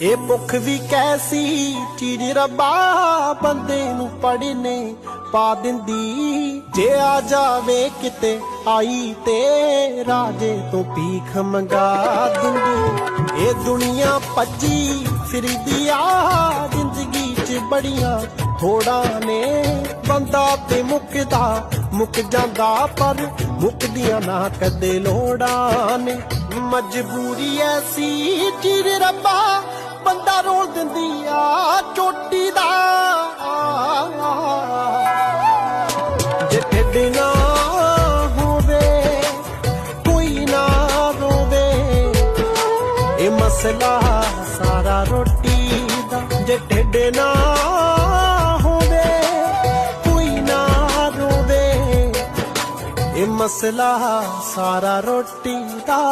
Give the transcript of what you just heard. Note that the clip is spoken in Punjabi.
ਇਹ ਭੁੱਖ ਵੀ ਕੈਸੀ, ਚੀਜ਼ ਰੱਬਾ ਬੰਦੇ ਨੂੰ ਪੜਨੇ ਪਾ ਦਿੰਦੀ। ਜੇ ਆ ਜਾਵੇ ਕਿਤੇ ਆਈ ਤੇ ਰਾਜੇ ਤੋਂ ਭੀਖ ਮੰਗਾ ਦਿੰਦੀ। ਇਹ ਦੁਨੀਆ ਭੱਜੀ ਫਿਰਦੀ ਆ ਜ਼ਿੰਦਗੀ 'ਚ ਬੜੀਆਂ ਥੋੜਾ ਨੇ। ਬੰਦਾ ਤੇ ਮੁੱਕਦਾ, ਮੁੱਕ ਜਾਂਦਾ, ਪਰ ਮੁੱਕਦੀਆਂ ਨਾ ਕਦੇ ਲੋੜਾਂ ਨੇ। ਮਜਬੂਰੀ ਐਸੀ, ਚੀਜ਼ ਰੱਬਾ ਰੋਲ ਦਿੰਦੀ ਆ ਚੋਟੀ ਦਾ। ਜੇ ਢਿੱਡ ਨਾ ਹੋਵੇ, ਕੋਈ ਨਾ ਰੋਵੇ, ਇਹ ਮਸਲਾ ਸਾਰਾ ਰੋਟੀ ਦਾ। ਜੇ ਢਿੱਡ ਨਾ ਹੋਵੇ, ਕੋਈ ਨਾ ਰੋਵੇ, ਇਹ ਮਸਲਾ ਸਾਰਾ ਰੋਟੀ ਦਾ।